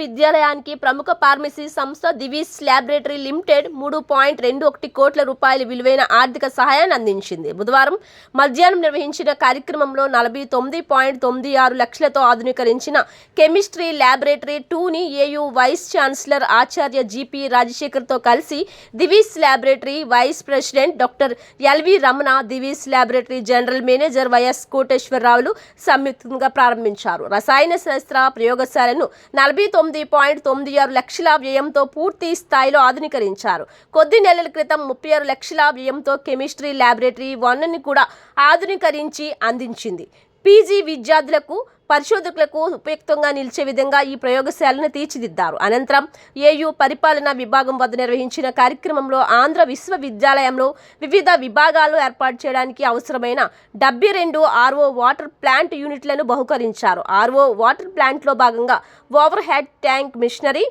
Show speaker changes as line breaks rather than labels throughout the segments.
విశ్వవిద్యాలయానికి ప్రముఖ ఫార్మసీ సంస్థ దివీస్ ల్యాబొరేటరీ లిమిటెడ్ మూడు పాయింట్ రెండు ఒకటి కోట్ల రూపాయల విలువైన ఆర్థిక సహాయాన్ని అందించింది. బుధవారం మధ్యాహ్నం నిర్వహించిన కార్యక్రమంలో నలభై తొమ్మిది పాయింట్ తొమ్మిది ఆరు లక్షలతో ఆధునీకరించిన కెమిస్ట్రీ ల్యాబొరేటరీ టూని ఏయూ వైస్ ఛాన్సలర్ ఆచార్య జిపి రాజశేఖర్తో కలిసి Divi's laboratory vice president doctor LV Ramana Divi's laboratory general manager YS కోటేశ్వరరావులు సంయుక్తంగా ప్రారంభించారు. రసాయన శాస్త్ర ప్రయోగశాలను నలభై తొమ్మిది పాయింట్ తొమ్మిది ఆరు లక్షల వ్యయంతో పూర్తి స్థాయిలో ఆధునీకరించారు. కొద్ది నెలల క్రితం ముప్పై ఆరు లక్షల వ్యయంతో కెమిస్ట్రీ ల్యాబొరేటరీ వన్ని కూడా ఆధునీకరించి అందించింది. పీజీ విద్యార్థులకు పరిశోధకులకు ఉపయుక్తంగా నిలిచే విధంగా ఈ ప్రయోగశాలను తీర్చిదిద్దారు. అనంతరం ఏయు పరిపాలనా విభాగం వద్ద నిర్వహించిన కార్యక్రమంలో ఆంధ్ర విశ్వవిద్యాలయంలో వివిధ విభాగాలు ఏర్పాటు చేయడానికి అవసరమైన డెబ్బై రెండు ఆర్ఓ వాటర్ ప్లాంట్ యూనిట్లను బహుకరించారు. ఆర్ఓ వాటర్ ప్లాంట్లో భాగంగా overhead tank machinery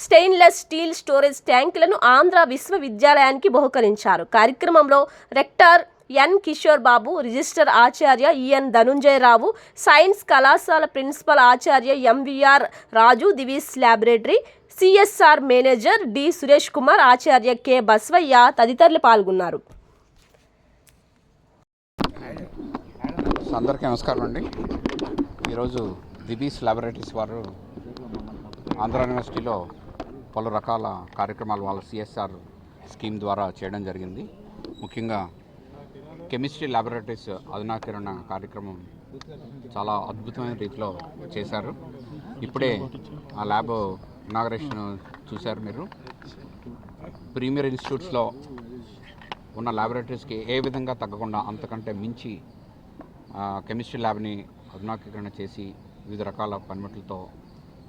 stainless steel storage ట్యాంకులను Andhra విశ్వవిద్యాలయానికి బహుకరించారు. కార్యక్రమంలో rector N Kishore Babu register ఆచార్య ఈఎన్ ధనుంజయరావు సైన్స్ కళాశాల ప్రిన్సిపల్ ఆచార్య MVR Raju Divi's laboratory CSR manager D Suresh Kumar ఆచార్య కె బస్వయ్య తదితరులు పాల్గొన్నారు.
అందరికీ నమస్కారం అండి. ఈరోజు దిబీస్ ల్యాబొరేటరీస్ వారు ఆంధ్ర యూనివర్సిటీలో పలు రకాల కార్యక్రమాలు వాళ్ళ సిఎస్ఆర్ స్కీమ్ ద్వారా చేయడం జరిగింది. ముఖ్యంగా కెమిస్ట్రీ ల్యాబొరేటరీస్ అధునాకరణ కార్యక్రమం చాలా అద్భుతమైన రీతిలో చేశారు. ఇప్పుడే ఆ ల్యాబ్ ఇనాగరేషన్ చూశారు మీరు. ప్రీమియర్ ఇన్స్టిట్యూట్స్లో ఉన్న ల్యాబొరేటరీస్కి ఏ విధంగా తగ్గకుండా అంతకంటే మించి కెమిస్ట్రీ ల్యాబ్ని అధునాకీకరణ చేసి వివిధ రకాల పనిముట్లతో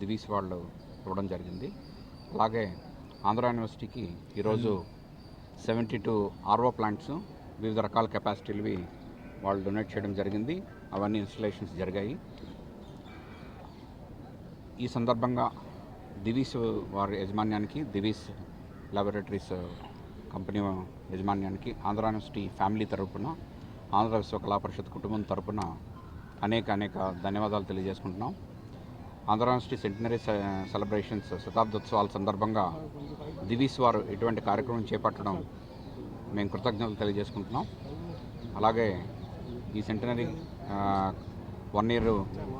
దివీస్ వాళ్ళు ఇవ్వడం జరిగింది. అలాగే ఆంధ్ర యూనివర్సిటీకి ఈరోజు సెవెంటీ టూ ఆర్ఓ ప్లాంట్స్ వివిధ రకాల కెపాసిటీలవి వాళ్ళు డొనేట్ చేయడం జరిగింది. అవన్నీ ఇన్స్టలేషన్స్ జరిగాయి. ఈ సందర్భంగా దివీస్ వారి యజమాన్యానికి దివీస్ ల్యాబొరేటరీస్ కంపెనీ యజమాన్యానికి ఆంధ్ర యూనివర్సిటీ ఫ్యామిలీ తరపున ఆంధ్ర విశ్వ కళా పరిషత్ కుటుంబం తరపున అనేక అనేక ధన్యవాదాలు తెలియజేసుకుంటున్నాం. ఆంధ్ర యూనివర్సిటీ సెంటినరీ సెలబ్రేషన్స్ శతాబ్దోత్సవాల సందర్భంగా దివీస్ వారు ఇటువంటి కార్యక్రమం చేపట్టడం మేము కృతజ్ఞతలు తెలియజేసుకుంటున్నాం. అలాగే ఈ సెంటినరీ వన్ ఇయర్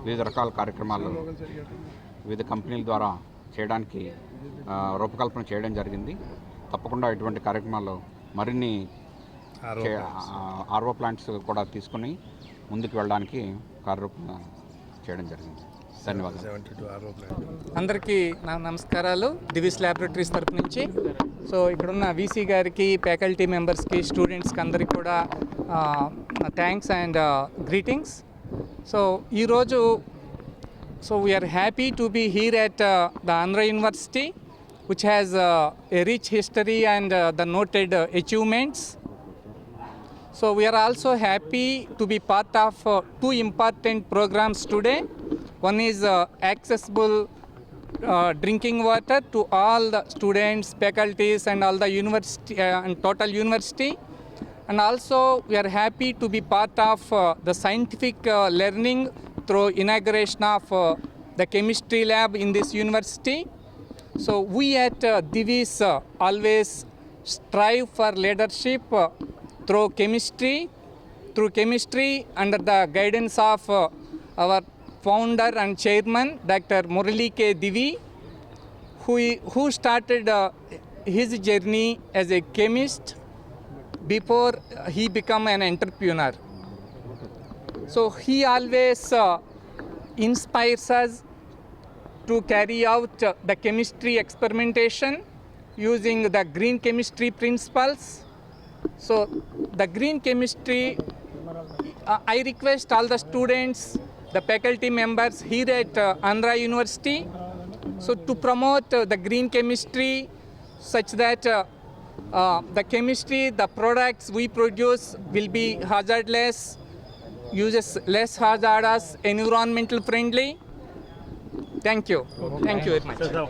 వివిధ రకాల కార్యక్రమాలు వివిధ కంపెనీల ద్వారా చేయడానికి రూపకల్పన చేయడం జరిగింది. తప్పకుండా ఇటువంటి కార్యక్రమాలు మరిన్ని చే- ఆ, ఆర్ఓ ప్లాంట్స్ కూడా తీసుకుని ముందుకు వెళ్ళడానికి కార్యరూపణ చేయడం జరిగింది.
అందరికీ నా నమస్కారాలు. దివిస్ ల్యాబొరేటరీస్ తరపు నుంచి. సో ఇక్కడున్న వీసీ గారికి ఫ్యాకల్టీ మెంబర్స్కి స్టూడెంట్స్కి అందరికీ కూడా థ్యాంక్స్ అండ్ గ్రీటింగ్స్. సో ఈరోజు so we are happy to be here at the Andhra university which has a rich history and the noted achievements So we are also happy to be part of uh, two important programs today. One is uh, accessible uh, drinking water to all the students, faculties, and all the university uh, and total university. And also we are happy to be part of uh, the scientific uh, learning through inauguration of uh, the chemistry lab in this university. So we at uh, Divis uh, always strive for leadership uh, through chemistry, through chemistry under the guidance of uh, our founder and chairman, Dr. Murali K. Divi, who, who started uh, his journey as a chemist before he become an entrepreneur. So he always uh, inspires us to carry out uh, the chemistry experimentation using the green chemistry principles. So, the green chemistry, uh, I request all the students, the faculty members here at uh, Andhra University, so to promote uh, the green chemistry such that uh, uh, the chemistry, the products we produce will be hazardless, uses less hazardous, environmental friendly. Thank you. Thank you very much.